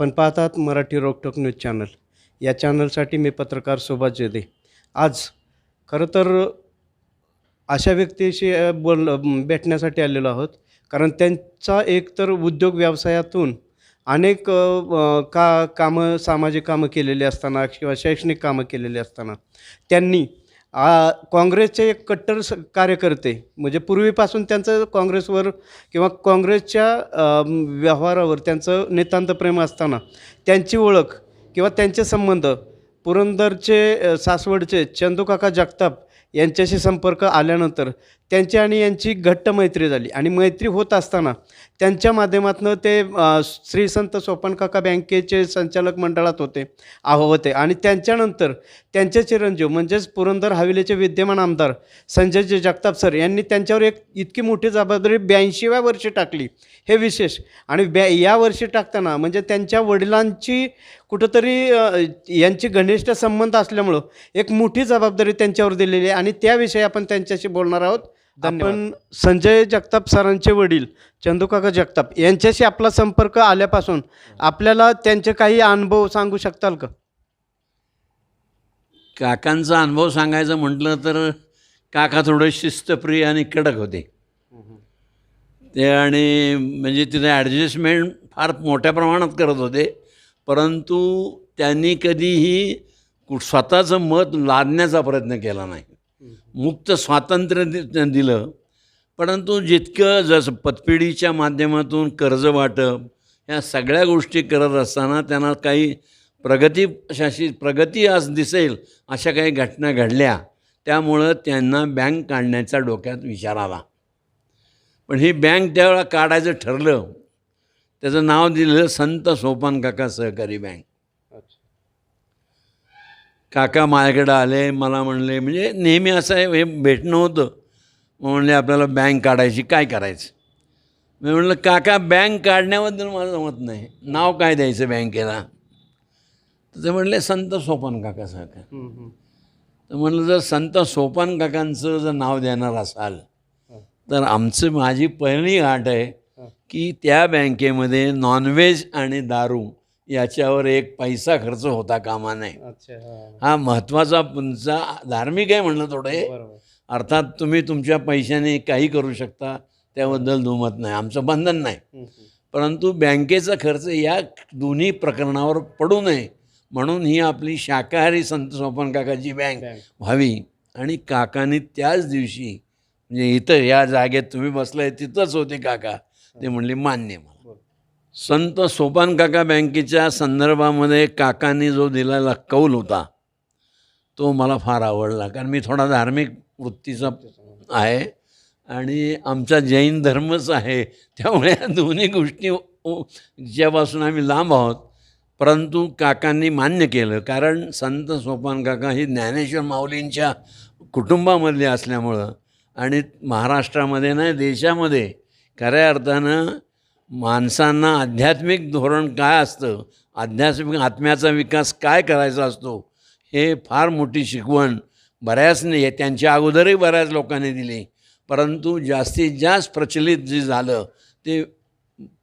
आपण पाहतात मराठी रोकटोक न्यूज चॅनल. या चॅनलसाठी मी पत्रकार सुभाष जेदे आज खरं तर अशा व्यक्तीशी बोल भेटण्यासाठी आलेलो आहोत. कारण त्यांचा एकतर उद्योग व्यवसायातून अनेक का कामं सामाजिक कामं केलेली असताना किंवा शैक्षणिक कामं केलेली असताना त्यांनी आ, काँग्रेसचे एक कट्टर स कार्यकर्ते म्हणजे पूर्वीपासून त्यांचं काँग्रेसवर किंवा काँग्रेसच्या व्यवहारावर त्यांचं नितांत प्रेम असताना त्यांची ओळख किंवा त्यांचे संबंध पुरंदरचे सासवडचे चंदूकाका जगताप यांच्याशी संपर्क आल्यानंतर त्यांची आणि यांची घट्ट मैत्री झाली. आणि मैत्री होत असताना त्यांच्या माध्यमातून ते श्री संत सोपानकाका बँकेचे संचालक मंडळात होते आहो होते. आणि त्यांच्यानंतर त्यांचे चिरंजीव म्हणजेच पुरंदर हवेलीचे विद्यमान आमदार संजयजी जगताप सर यांनी त्यांच्यावर एक इतकी मोठी जबाबदारी ब्याऐंशीव्या वर्षी टाकली. हे विशेष. आणि ब्या या वर्षी टाकताना म्हणजे त्यांच्या वडिलांची कुठंतरी यांची घनिष्ठ संबंध असल्यामुळं एक मोठी जबाबदारी त्यांच्यावर दिलेली आहे. आणि त्याविषयी आपण त्यांच्याशी बोलणार आहोत. आपण संजय जगताप सरांचे वडील चंदूकाका जगताप यांच्याशी आपला संपर्क आल्यापासून आपल्याला त्यांचे काही अनुभव सांगू शकताल का? काकांचा अनुभव सांगायचं म्हटलं तर काका थोडे शिस्तप्रिय आणि कडक होते. ते आणि म्हणजे तिथे ॲडजस्टमेंट फार मोठ्या प्रमाणात करत होते. परंतु त्यांनी कधीही कु- स्वतःचं मत लादण्याचा प्रयत्न केला नाही. मुक्त स्वातंत्र्य दि दिलं. परंतु जितकं जसं पतपिढीच्या माध्यमातून कर्ज वाटप ह्या सगळ्या गोष्टी करत असताना त्यांना काही प्रगती अशाशी प्रगती आज दिसेल अशा काही घटना घडल्या. त्यामुळं त्यांना बँक काढण्याचा डोक्यात विचार आला. पण ही बँक त्यावेळेला काढायचं ठरलं. त्याचं नाव दिलं संत सोपान काका सहकारी बँक. काका माझ्याकडं आले मला म्हणले म्हणजे नेहमी असं आहे हे भेटणं होतं. मग म्हणले आपल्याला बँक काढायची काय करायचं? मी म्हणलं काका बँक काढण्याबद्दल मला जमत नाही. नाव काय द्यायचं बँकेला? तर ते म्हणले संत सोपान काका सहकार तर म्हणलं जर संत सोपान काकांचं जर नाव देणार असाल तर आमचं माझी पहिली आट आहे की त्या बँकेमध्ये नॉनव्हेज आणि दारू याच्यावर एक पैसा खर्च होता कामा नये हा. महत्त्वाचा तुमचा धार्मिक आहे म्हणलं थोडं हे. अर्थात तुम्ही तुमच्या पैशाने काही करू शकता त्याबद्दल दुमत नाही. आमचं बंधन नाही. परंतु बँकेचा खर्च या दोन्ही प्रकरणावर पडू नये. म्हणून ही आपली शाकाहारी संत सोपन काकाची बँक व्हावी. आणि काकाने त्याच दिवशी म्हणजे इथं या जागेत तुम्ही बसलाय तिथंच होते काका. ते म्हणले मान्य मला. संत सोपान काका बँकेच्या संदर्भामध्ये काकांनी जो दिलेला कौल होता तो मला फार आवडला. कारण मी थोडा धार्मिक वृत्तीचा आहे आणि आमचा जैन धर्मच आहे. त्यामुळे या दोन्ही गोष्टी ज्यापासून आम्ही लांब आहोत. परंतु काकांनी मान्य केलं. कारण संत सोपान काका ही ज्ञानेश्वर माऊलींच्या कुटुंबामधले असल्यामुळं आणि महाराष्ट्रामध्ये नाही देशामध्ये खऱ्या अर्थानं माणसांना आध्यात्मिक धोरण काय असतं? आध्यात्मिक आत्म्याचा विकास काय करायचा असतो? हे फार मोठी शिकवण बऱ्याच नाही त्यांच्या अगोदरही बऱ्याच लोकांनी दिली. परंतु जास्तीत जास्त प्रचलित जे झालं ते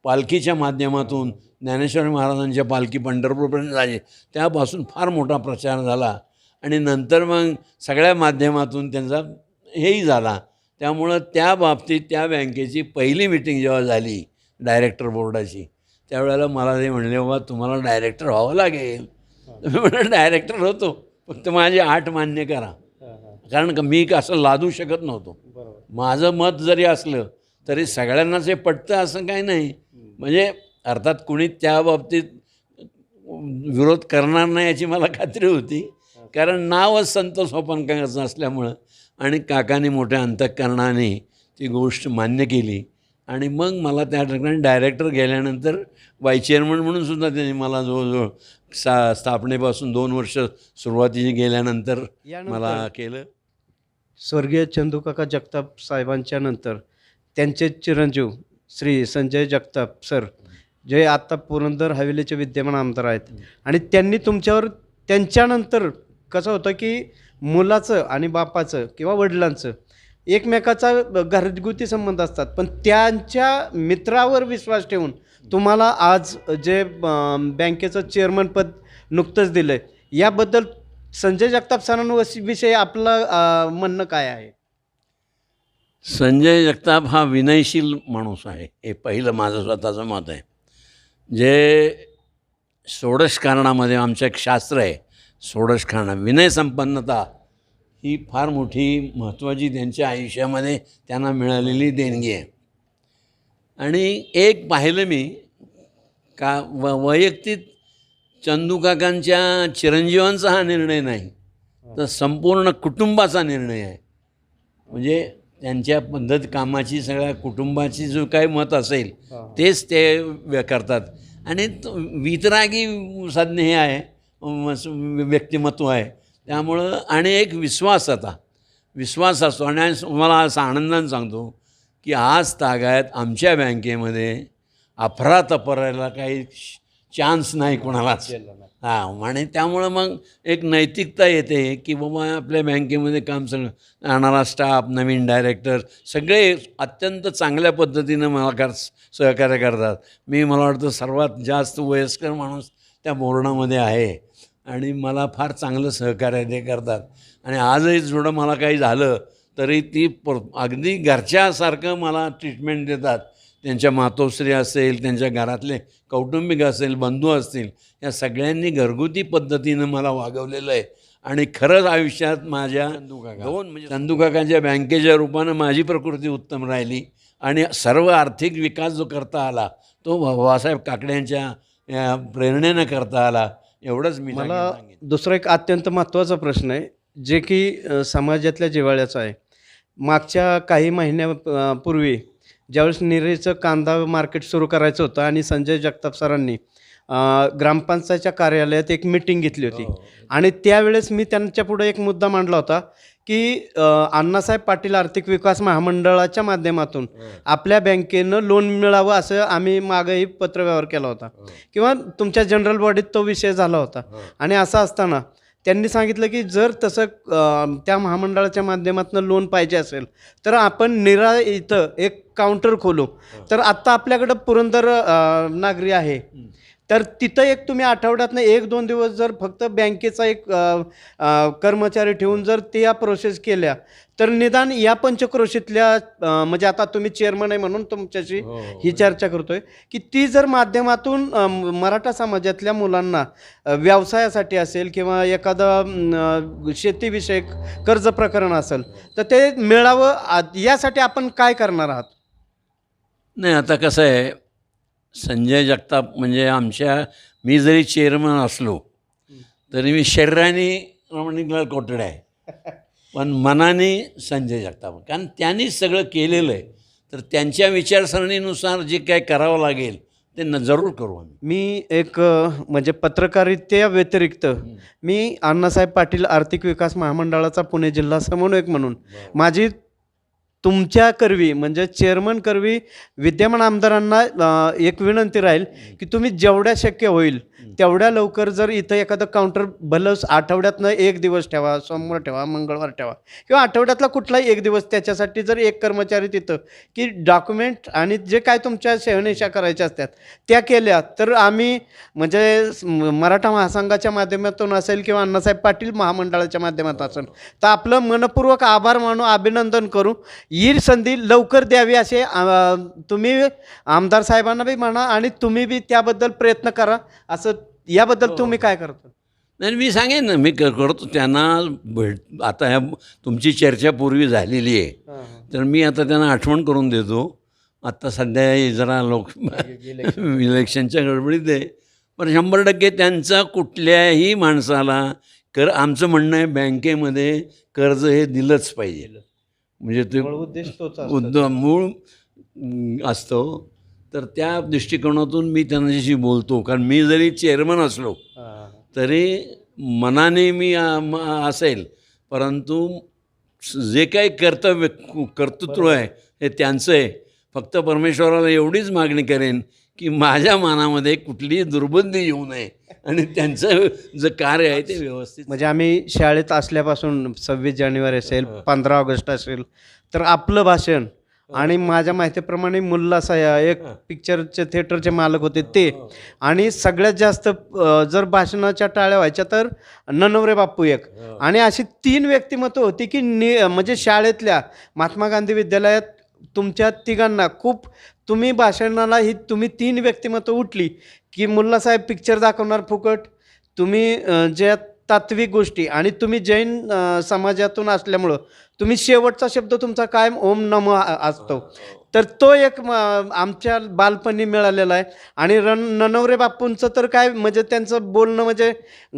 पालखीच्या माध्यमातून ज्ञानेश्वर महाराजांच्या पालखी पंढरपूरपर्यंत झाली. त्यापासून फार मोठा प्रचार झाला. आणि नंतर मग सगळ्या माध्यमातून त्यांचा हेही झाला. त्यामुळं त्या बाबतीत त्या बँकेची पहिली मिटिंग जेव्हा झाली डायरेक्टर बोर्डाची. त्यावेळेला मला ते म्हणले बाबा तुम्हाला डायरेक्टर व्हावं लागेल. मी म्हणलं डायरेक्टर होतो फक्त माझी आठ मान्य करा. कारण का मी असं लादू शकत नव्हतो. माझं मत जरी असलं तरी सगळ्यांनाच हे पटतं असं काही नाही. म्हणजे अर्थात कुणी त्या बाबतीत विरोध करणार नाही याची मला खात्री होती. कारण नावच संत सोपानकाचं असल्यामुळं आणि काकाने मोठ्या अंतःकरणाने ती गोष्ट मान्य केली. आणि मग मला त्या ठिकाणी डायरेक्टर गेल्यानंतर वाय चेअरमन म्हणून सुद्धा त्यांनी मला जवळजवळ सा स्थापनेपासून दोन वर्ष सुरुवातीची गेल्यानंतर यानंतर- मला केलं. स्वर्गीय चंदूकाका जगताप साहेबांच्या नंतर त्यांचे चिरंजीव श्री संजय जगताप सर जे आत्ता पुरंदर हवेलीचे विद्यमान आमदार आहेत. आणि त्यांनी तुमच्यावर त्यांच्यानंतर कसं होतं की मुलाचं आणि बापाचं किंवा वडिलांचं एकमेकाचा घरगुती संबंध असतात. पण त्यांच्या मित्रावर विश्वास ठेवून तुम्हाला आज जे बँकेचं चेअरमन पद नुकतंच दिलं आहे याबद्दल संजय जगताप सरांविषयी आपलं म्हणणं काय आहे? संजय जगताप हा विनयशील माणूस आहे. हे पहिलं माझं स्वतःचं मत आहे. जे षोडश कारणामध्ये आमचं एक शास्त्र आहे. षोडश कारण विनय संपन्नता ही फार मोठी महत्त्वाची त्यांच्या आयुष्यामध्ये त्यांना मिळालेली देणगी आहे. आणि एक पाहिलं मी का व वैयक्तिक चंदू काकांच्या चिरंजीवांचा हा निर्णय नाही तर संपूर्ण कुटुंबाचा निर्णय आहे. म्हणजे त्यांच्या पद्धत कामाची सगळ्या कुटुंबाची जो काही मत असेल तेच ते करतात. आणि तो वितरागी साधने हे आहे व्यक्तिमत्व आहे. त्यामुळं आणि एक विश्वास आता. विश्वास असतो. आणि आज मला असं आनंदाने सांगतो की आज तागायत आमच्या बँकेमध्ये अफरातफरायला काही चान्स नाही कोणालाच. हां आणि त्यामुळं मग एक नैतिकता येते की बाबा आपल्या बँकेमध्ये काम सगळं राहणारा स्टाफ नवीन डायरेक्टर सगळे अत्यंत चांगल्या पद्धतीनं मला कर सहकार्य करतात. मी मला वाटतं सर्वात जास्त वयस्कर माणूस त्या बोर्डामध्ये आहे. आणि मला फार चांगलं सहकार्य ते करतात. आणि आजही थोडं मला काही झालं तरी ती प अगदी घरच्यासारखं मला ट्रीटमेंट देतात. त्यांच्या मातोश्री असेल त्यांच्या घरातले कौटुंबिक असेल बंधू असतील या सगळ्यांनी घरगुती पद्धतीनं मला वागवलेलं आहे. आणि खरंच आयुष्यात माझ्या दोन म्हणजे चंदूकाकांच्या बँकेच्या रूपानं माझी प्रकृती उत्तम राहिली. आणि सर्व आर्थिक विकास जो करता आला तो बाबासाहेब काकड्यांच्या प्रेरणेनं करता आला. एवढंच मी मला. दुसरा एक अत्यंत महत्त्वाचा प्रश्न आहे जे की समाजातल्या जिव्हाळ्याचा आहे. मागच्या काही महिन्यापूर्वी ज्यावेळेस निरेचं कांदा मार्केट सुरू करायचं होतं आणि संजय जगताप सरांनी ग्रामपंचायतच्या कार्यालयात एक मिटिंग घेतली होती. आणि त्यावेळेस मी त्यांच्या पुढे एक मुद्दा मांडला होता की अ, अण्णासाहेब पाटील आर्थिक विकास महामंडळाच्या माध्यमातून आपल्या बँकेनं लोन मिळावं असं आम्ही मागंही पत्रव्यवहार केला होता. किंवा तुमच्या जनरल बॉडीत तो विषय झाला होता. आणि असं असताना त्यांनी सांगितलं की जर तसं अ, त्या महामंडळाच्या माध्यमातून लोन पाहिजे असेल तर आपण निरा इथं एक काउंटर खोलू. तर आत्ता आपल्याकडं पुरंदर अ, नागरी आहे. तर तिथं एक तुम्ही आठवड्यातनं एक दोन दिवस जर फक्त बँकेचा एक कर्मचारी ठेवून जर ते या प्रोसेस केल्या तर निदान या पंचक्रोशीतल्या म्हणजे आता तुम्ही चेअरमन आहे म्हणून तुमच्याशी ही चर्चा करतोय की ती जर माध्यमातून मराठा समाजातल्या मुलांना व्यवसायासाठी असेल किंवा एखादं शेतीविषयक कर्ज प्रकरण असेल तर ते मिळावं आ- यासाठी आपण काय करणार आहात? नाही आता कसं आहे संजय जगताप म्हणजे आमच्या मी जरी चेअरमन असलो तरी मी शरीराने रमणीकलाल कोटडे आहे. पण मनाने संजय जगताप. कारण त्यांनी सगळं केलेलं आहे. तर त्यांच्या विचारसरणीनुसार जे काय करावं लागेल ते न जरूर करू आम्ही. मी एक म्हणजे पत्रकारित्या व्यतिरिक्त मी अण्णासाहेब पाटील आर्थिक विकास महामंडळाचा पुणे जिल्हा समन्वयक म्हणून माझी तुमच्या करवी म्हणजे चेअरमन करवी विद्यमान आमदारांना एक विनंती राहील की तुम्ही जेवढ्या शक्य होईल तेवढ्या लवकर जर इथं एखादं काउंटर भलं आठवड्यातनं एक दिवस ठेवा सोमवार ठेवा मंगळवार ठेवा किंवा आठवड्यातला कुठलाही एक दिवस त्याच्यासाठी जर एक कर्मचारी तिथं की डॉक्युमेंट आणि जे काय तुमच्या सेवनेशा करायच्या असतात त्या केल्या तर आम्ही म्हणजे मराठा महासंघाच्या माध्यमातून असेल किंवा अण्णासाहेब पाटील महामंडळाच्या माध्यमातून असेल तर आपलं मनपूर्वक आभार मानू अभिनंदन करू. ही संधी लवकर द्यावी असे तुम्ही आमदार साहेबांना बी म्हणा आणि तुम्ही बी त्याबद्दल प्रयत्न करा असं याबद्दल तुम्ही काय करता? नाही मी सांगेन ना मी करतो. त्यांना भेट आता ह्या तुमची चर्चा पूर्वी झालेली आहे. तर मी आता त्यांना आठवण करून देतो. आत्ता सध्या हे जरा लोक इलेक्शनच्या गडबडीत आहे. पण शंभर टक्के त्यांचा कुठल्याही माणसाला कर आमचं म्हणणं आहे बँकेमध्ये कर्ज हे दिलंच पाहिजे. म्हणजे ते उद्देश मूळ असतो. तर त्या दृष्टिकोनातून मी त्यांच्याशी बोलतो. कारण मी जरी चेअरमन असलो. तरी मनाने मी असेल. परंतु जे काही कर्तव्य कर्तृत्व आहे हे त्यांचं आहे. फक्त परमेश्वराला एवढीच मागणी करेन की माझ्या मनामध्ये कुठलीही दुर्बुद्धी येऊ नये. आणि त्यांचं जे कार्य आहे ते व्यवस्थित म्हणजे आम्ही शाळेत असल्यापासून सव्वीस जानेवारी असेल पंधरा ऑगस्ट असेल तर आपलं भाषण आणि माझ्या माहितीप्रमाणे मुल्ला साया एक पिक्चरचे थिएटरचे मालक होते ते. आणि सगळ्यात जास्त जर भाषणाच्या टाळ्या व्हायच्या तर ननवरे बापू एक. आणि अशी तीन व्यक्तिमत्व होती की नि म्हणजे शाळेतल्या महात्मा गांधी विद्यालयात तुमच्या तिघांना खूप तुम्ही भाषणाला ही तुम्ही तीन व्यक्तिमत्व उठली की मुल्लासाहेब पिक्चर दाखवणार फुकट. तुम्ही अ, ज्या तात्विक गोष्टी. आणि तुम्ही जैन अ, समाजातून असल्यामुळं तुम्ही शेवटचा शब्द तुमचा कायम ओम नम असतो. तर तो एक म, आमच्या बालपणी मिळालेला आहे. आणि रण ननवरे बापूंचं तर काय म्हणजे त्यांचं बोलणं म्हणजे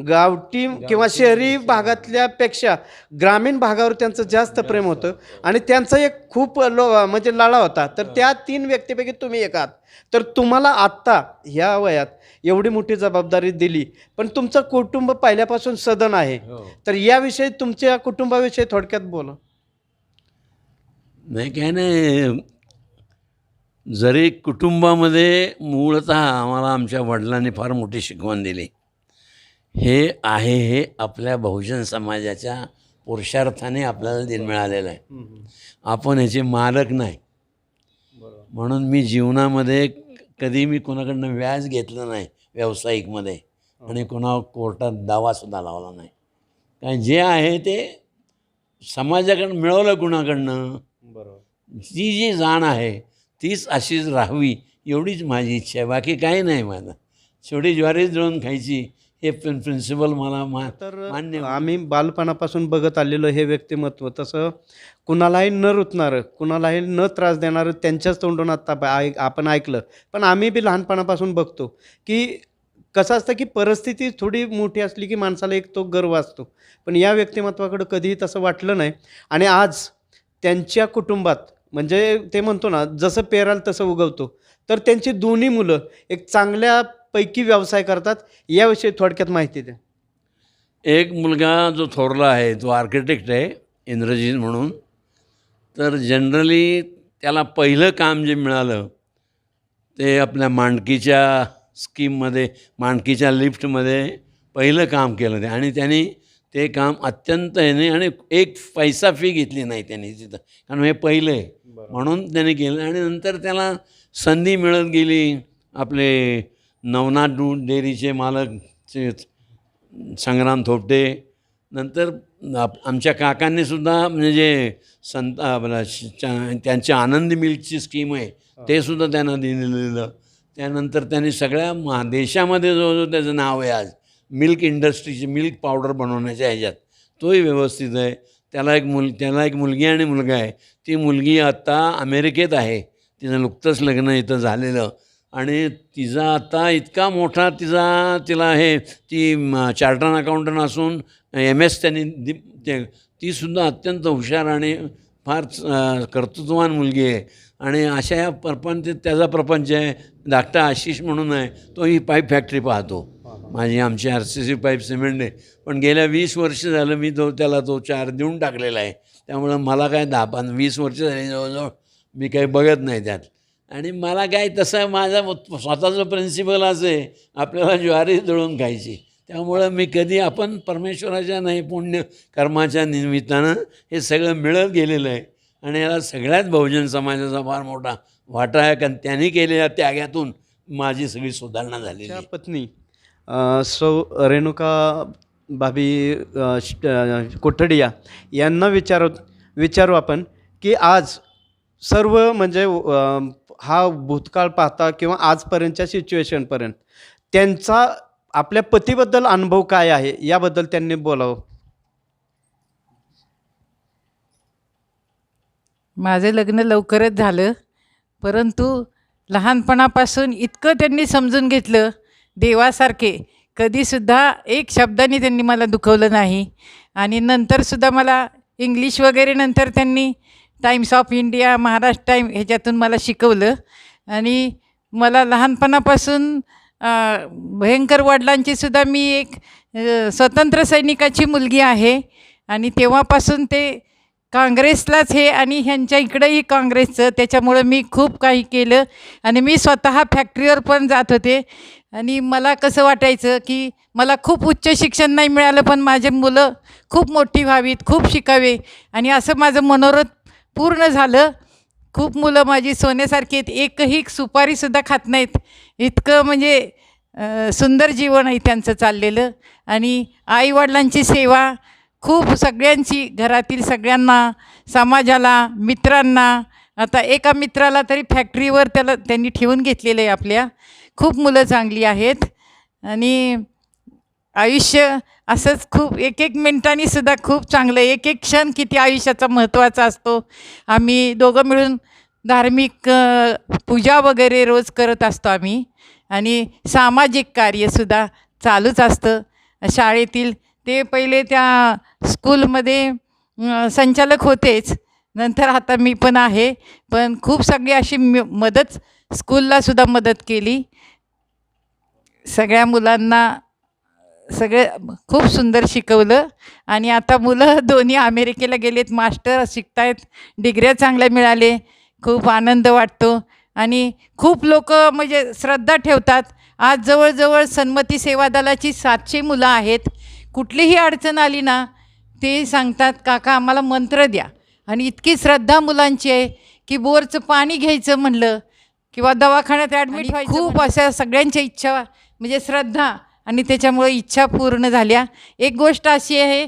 गावठी किंवा शहरी भागातल्या पेक्षा ग्रामीण भागावर त्यांचं जास्त प्रेम होतं. आणि त्यांचं एक खूप लो म्हणजे लळा होता. तर त्या तीन व्यक्तीपैकी तुम्ही एक आहात. तर तुम्हाला आत्ता ह्या वयात एवढी मोठी जबाबदारी दिली. पण तुमचं कुटुंब पहिल्यापासून सदन आहे. तर याविषयी तुमच्या कुटुंबाविषयी थोडक्यात बोला. नाही काय नाही. जरी कुटुंबामध्ये मूळतः आम्हाला आमच्या वडिलांनी फार मोठी शिकवण दिली. हे आहे हे आपल्या बहुजन समाजाच्या पुरुषार्थाने आपल्याला दिन मिळालेलं आहे. आपण ह्याचे मालक नाही. म्हणून मी जीवनामध्ये कधी मी कोणाकडनं व्याज घेतलं नाही व्यावसायिकमध्ये आणि कोणा कोर्टात दावासुद्धा लावला नाही. कारण जे आहे ते समाजाकडनं मिळवलं कुणाकडनं बरोबर. ती जी जाण आहे तीच अशीच राहावी एवढीच माझी इच्छा आहे. बाकी काही नाही माझं. शेवटी ज्वारीच दळून खायची हे प्रिन प्रिन्सिपल मला मा तर मान्य आम्ही बालपणापासून बघत आलेलं हे व्यक्तिमत्व. तसं कुणालाही न रुतणारं कुणालाही न त्रास देणारं त्यांच्याच तोंडून आत्ता ऐक आपण ऐकलं. पण आम्ही बी लहानपणापासून बघतो की कसं असतं की परिस्थिती थोडी मोठी असली की माणसाला एक तो गर्व असतो. पण या व्यक्तिमत्वाकडं कधीही तसं वाटलं नाही. आणि आज त्यांच्या कुटुंबात म्हणजे ते म्हणतो ना जसं पेराल तसं उगवतो. तर त्यांची दोन्ही मुलं एक चांगल्यापैकी व्यवसाय करतात याविषयी थोडक्यात माहिती द्या. एक मुलगा जो थोरला आहे तो आर्किटेक्ट आहे इंद्रजित म्हणून. तर जनरली त्याला पहिलं काम जे मिळालं ते आपल्या मांडकीच्या स्कीममध्ये मांडकीच्या लिफ्टमध्ये पहिलं काम केलं ते आणि त्यांनी ते काम अत्यंत ह्याने आणि एक पैसा फी घेतली नाही त्यांनी तिथं. कारण हे पहिलं आहे. म्हणून त्याने केलं. आणि नंतर त्याला संधी मिळत गेली आपले नवनाथ दूध डेअरीचे मालकचे संग्राम थोपटे नंतर आप- आमच्या काकांनीसुद्धा म्हणजे संत आपला श- त्यांची आनंदी मिल्कची स्कीम आहे ते सुद्धा त्यांना दिलेलं. त्यानंतर त्यांनी सगळ्या मा देशामध्ये जो जो त्याचं नाव आहे आज. मिल्क इंडस्ट्रीची मिल्क पावडर बनवण्याच्या ह्याच्यात. तोही व्यवस्थित आहे. त्याला एक मुल त्याला एक मुलगी आणि मुलगा आहे. ती मुलगी आत्ता अमेरिकेत आहे. तिचं नुकतंच लग्न इथं झालेलं. आणि तिचा आता इतका मोठा तिचा तिला हे ती चार्टर्ड अकाउंटंट असून एम एस त्यांनी दि ते तीसुद्धा अत्यंत हुशार आणि फार कर्तृत्ववान मुलगी आहे. आणि अशा या प्रपंच त्याचा प्रपंच आहे. धाकटा आशिष म्हणून आहे. तो ही पाईप फॅक्टरी पाहतो. माझी आमची R C C pipe cement आहे. पण गेल्या वीस वर्ष झालं मी तो त्याला तो चार देऊन टाकलेला आहे. त्यामुळं मला काय दहा पाच वीस वर्ष झाली जवळजवळ मी काही बघत नाही त्यात. आणि मला काय तसं माझा स्वतःचं प्रिन्सिपल असं आहे आपल्याला ज्वारी दळून खायची. त्यामुळं मी कधी आपण परमेश्वराच्या नाही पुण्य कर्माच्या निमित्तानं हे सगळं मिळत गेलेलं आहे. आणि याला सगळ्यात बहुजन समाजाचा फार मोठा वाटा आहे कारण त्यांनी केलेल्या त्यागातून माझी सगळी सुधारणा झाली आहे. पत्नी सौ रेणुका भाभी श- कोठडिया यांना विचारू विचारू आपण की आज सर्व म्हणजे हा भूतकाळ पाहता किंवा आजपर्यंतच्या सिच्युएशनपर्यंत त्यांचा आपल्या पतीबद्दल अनुभव काय आहे? याबद्दल त्यांनी बोलावं. माझं लग्न लवकरच झालं परंतु लहानपणापासून इतकं त्यांनी समजून घेतलं देवासारखे. कधीसुद्धा एक शब्दाने त्यांनी मला दुखवलं नाही. आणि नंतरसुद्धा मला इंग्लिश वगैरे नंतर त्यांनी Times of India Maharashtra Times ह्याच्यातून मला शिकवलं. आणि मला लहानपणापासून भयंकर वडिलांची सुद्धा मी एक स्वतंत्र सैनिकाची मुलगी आहे. आणि तेव्हापासून ते काँग्रेसलाच हे आणि ह्यांच्या इकडंही काँग्रेसचं त्याच्यामुळं मी खूप काही केलं. आणि मी स्वतः फॅक्टरीवर पण जात होते. आणि मला कसं वाटायचं की मला खूप उच्च शिक्षण नाही मिळालं पण माझे मुलं खूप मोठी व्हावीत खूप शिकावे. आणि असं माझं मनोरथ पूर्ण झालं. खूप मुलं माझी सोन्यासारखी आहेत. एकही सुपारीसुद्धा खात नाहीत. इतकं म्हणजे सुंदर जीवन आहे त्यांचं चाललेलं. आणि आईवडिलांची सेवा खूप सगळ्यांची घरातील सगळ्यांना समाजाला मित्रांना. आता एका मित्राला तरी फॅक्टरीवर त्याला त्यांनी ठेवून घेतलेलं आहे आपल्या. खूप मुलं चांगली आहेत. आणि आयुष्य असंच खूप एक एक मिनटांनी सुद्धा खूप चांगलं. एक एक क्षण किती आयुष्याचा महत्त्वाचा असतो. आम्ही दोघं मिळून धार्मिक पूजा वगैरे रोज करत असतो आम्ही. आणि सामाजिक कार्यसुद्धा चालूच असतं. शाळेतील ते पहिले त्या स्कूलमध्ये संचालक होतेच. नंतर आता मी पण आहे. पण खूप सगळी अशी म मदत स्कूललासुद्धा मदत केली. सगळ्या मुलांना सगळे खूप सुंदर शिकवलं. आणि आता मुलं दोन्ही अमेरिकेला गेलेत मास्टर शिकतायत डिग्र्या चांगल्या मिळाले खूप आनंद वाटतो. आणि खूप लोक म्हणजे श्रद्धा ठेवतात. आज जवळजवळ सन्मती सेवा दलाची सातशे मुलं आहेत. कुठलीही अडचण आली ना ते सांगतात काका आम्हाला मंत्र द्या. आणि इतकी श्रद्धा मुलांची आहे की बोरचं पाणी घ्यायचं म्हणलं किंवा दवाखान्यात ॲडमिट व्हायचं खूप अशा सगळ्यांच्या इच्छा म्हणजे श्रद्धा आणि त्याच्यामुळे इच्छा पूर्ण झाल्या. एक गोष्ट अशी आहे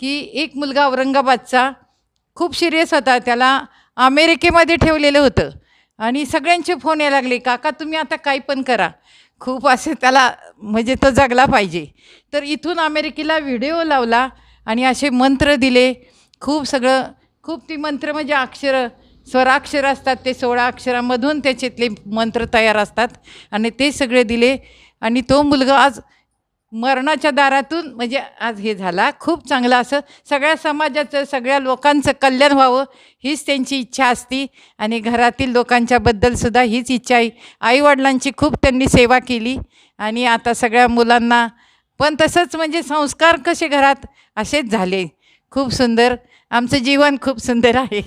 की एक मुलगा औरंगाबादचा खूप सिरियस होता. त्याला अमेरिकेमध्ये ठेवलेलं होतं. आणि सगळ्यांचे फोन यायला लागले काका तुम्ही आता काही पण करा. खूप असे त्याला म्हणजे तो जगला पाहिजे. तर इथून अमेरिकेला व्हिडिओ लावला आणि असे मंत्र दिले. खूप सगळं खूप ती मंत्र म्हणजे अक्षरं स्वराक्षर असतात. ते सोळा अक्षरामधून त्याच्यातले मंत्र तयार असतात. आणि ते सगळे दिले. आणि तो मुलगा आज मरणाच्या दारातून म्हणजे आज हे झाला. खूप चांगलं असं सगळ्या समाजाचं सगळ्या लोकांचं कल्याण व्हावं हीच त्यांची इच्छा असती. आणि घरातील लोकांच्याबद्दलसुद्धा हीच इच्छा आहे. आईवडिलांची खूप त्यांनी सेवा केली. आणि आता सगळ्या मुलांना पण तसंच म्हणजे संस्कार कसे घरात असेच झाले. खूप सुंदर. आमचं जीवन खूप सुंदर आहे.